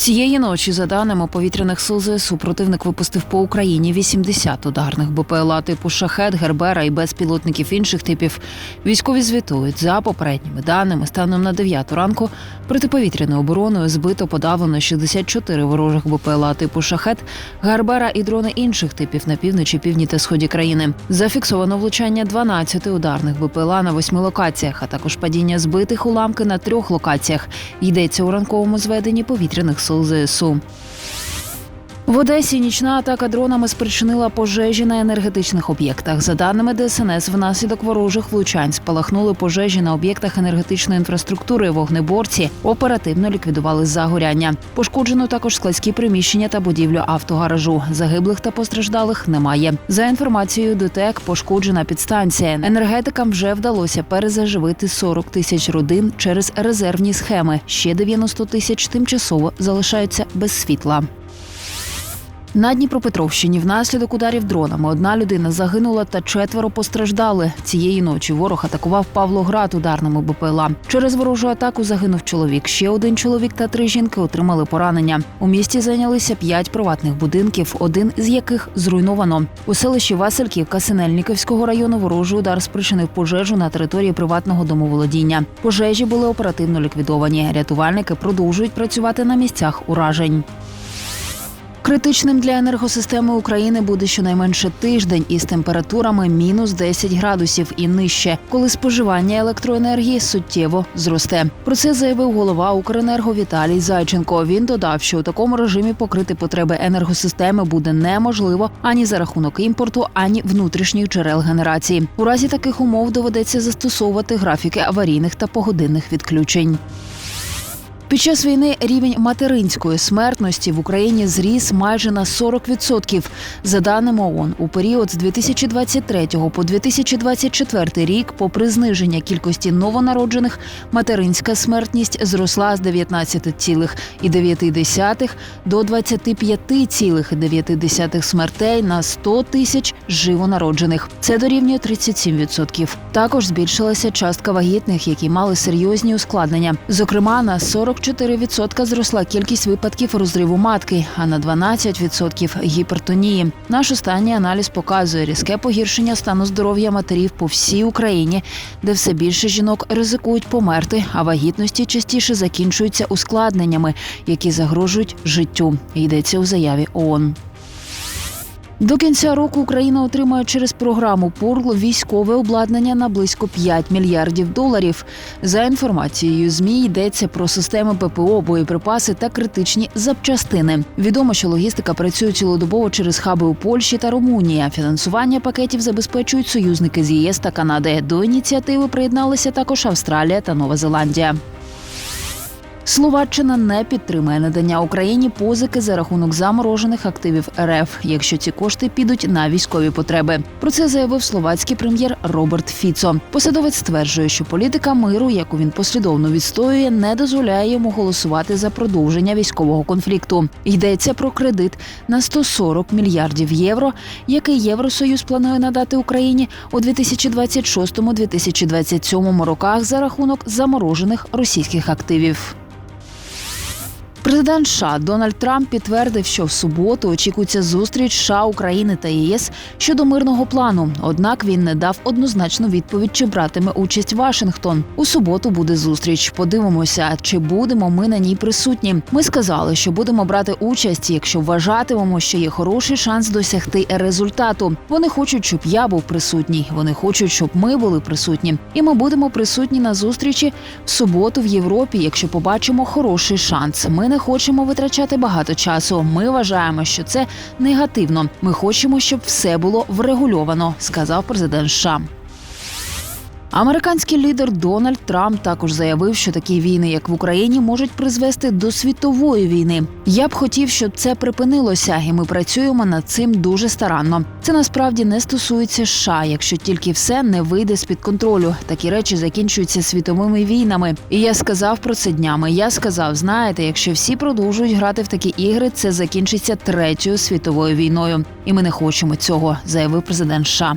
Цієї ночі, за даними повітряних сил ЗСУ, противник випустив по Україні 80 ударних БПЛА типу шахет, гербера і безпілотників інших типів. Військові звітують за попередніми даними. Станом на 9 ранку протиповітряною обороною збито подавлено 64 ворожих БПЛА типу шахет, гербера і дрони інших типів на півночі, півдні та сході країни. Зафіксовано влучання 12 ударних БПЛА на восьми локаціях, а також падіння збитих уламки на трьох локаціях. Йдеться у ранковому зведенні повітряних сил ЗСУ. В Одесі нічна атака дронами спричинила пожежі на енергетичних об'єктах. За даними ДСНС, внаслідок ворожих влучань спалахнули пожежі на об'єктах енергетичної інфраструктури. Вогнеборці оперативно ліквідували загоряння. Пошкоджено також складські приміщення та будівлю автогаражу. Загиблих та постраждалих немає. За інформацією ДТЕК, пошкоджена підстанція. Енергетикам вже вдалося перезаживити 40 тисяч родин через резервні схеми. Ще 90 тисяч тимчасово залишаються без світла. На Дніпропетровщині внаслідок ударів дронами одна людина загинула та четверо постраждали. Цієї ночі ворог атакував Павлоград ударними БПЛА. Через ворожу атаку загинув чоловік. Ще один чоловік та три жінки отримали поранення. У місті зайнялися п'ять приватних будинків, один з яких зруйновано. У селищі Васильківка Синельниківського району ворожий удар спричинив пожежу на території приватного домоволодіння. Пожежі були оперативно ліквідовані. Рятувальники продовжують працювати на місцях уражень. Критичним для енергосистеми України буде щонайменше тиждень із температурами мінус 10 градусів і нижче, коли споживання електроенергії суттєво зросте. Про це заявив голова Укренерго Віталій Зайченко. Він додав, що у такому режимі покрити потреби енергосистеми буде неможливо ані за рахунок імпорту, ані внутрішніх джерел генерації. У разі таких умов доведеться застосовувати графіки аварійних та погодинних відключень. Під час війни рівень материнської смертності в Україні зріс майже на 40%. За даними ООН, у період з 2023 по 2024 рік, попри зниження кількості новонароджених, материнська смертність зросла з 19,9 до 25,9 смертей на 100 тисяч живонароджених. Це дорівнює 37%. Також збільшилася частка вагітних, які мали серйозні ускладнення. Зокрема, на 44% зросла кількість випадків розриву матки, а на 12% гіпертонії. Наш останній аналіз показує різке погіршення стану здоров'я матерів по всій Україні, де все більше жінок ризикують померти, а вагітності частіше закінчуються ускладненнями, які загрожують життю. Йдеться у заяві ООН. До кінця року Україна отримає через програму ПОРЛ військове обладнання на близько 5 мільярдів доларів. За інформацією ЗМІ йдеться про системи ППО, боєприпаси та критичні запчастини. Відомо, що логістика працює цілодобово через хаби у Польщі та Румунії. Фінансування пакетів забезпечують союзники з ЄС та Канади. До ініціативи приєдналися також Австралія та Нова Зеландія. Словаччина не підтримає надання Україні позики за рахунок заморожених активів РФ, якщо ці кошти підуть на військові потреби. Про це заявив словацький прем'єр Роберт Фіцо. Посадовець стверджує, що політика миру, яку він послідовно відстоює, не дозволяє йому голосувати за продовження військового конфлікту. Йдеться про кредит на 140 мільярдів євро, який Євросоюз планує надати Україні у 2026-2027 роках за рахунок заморожених російських активів. Президент США Дональд Трамп підтвердив, що в суботу очікується зустріч США, України та ЄС щодо мирного плану. Однак він не дав однозначну відповідь, чи братиме участь Вашингтон. У суботу буде зустріч. Подивимося, чи будемо ми на ній присутні. Ми сказали, що будемо брати участь, якщо вважатимемо, що є хороший шанс досягти результату. Вони хочуть, щоб я був присутній. Вони хочуть, щоб ми були присутні. І ми будемо присутні на зустрічі в суботу в Європі, якщо побачимо хороший шанс. Ми не хочемо витрачати багато часу. Ми вважаємо, що це негативно. Ми хочемо, щоб все було врегульовано, сказав президент США. Американський лідер Дональд Трамп також заявив, що такі війни, як в Україні, можуть призвести до світової війни. Я б хотів, щоб це припинилося, і ми працюємо над цим дуже старанно. Це насправді не стосується США, якщо тільки все не вийде з під контролю. Такі речі закінчуються світовими війнами. І я сказав про це днями. Я сказав: знаєте, якщо всі продовжують грати в такі ігри, це закінчиться третьою світовою війною. І ми не хочемо цього, заявив президент США.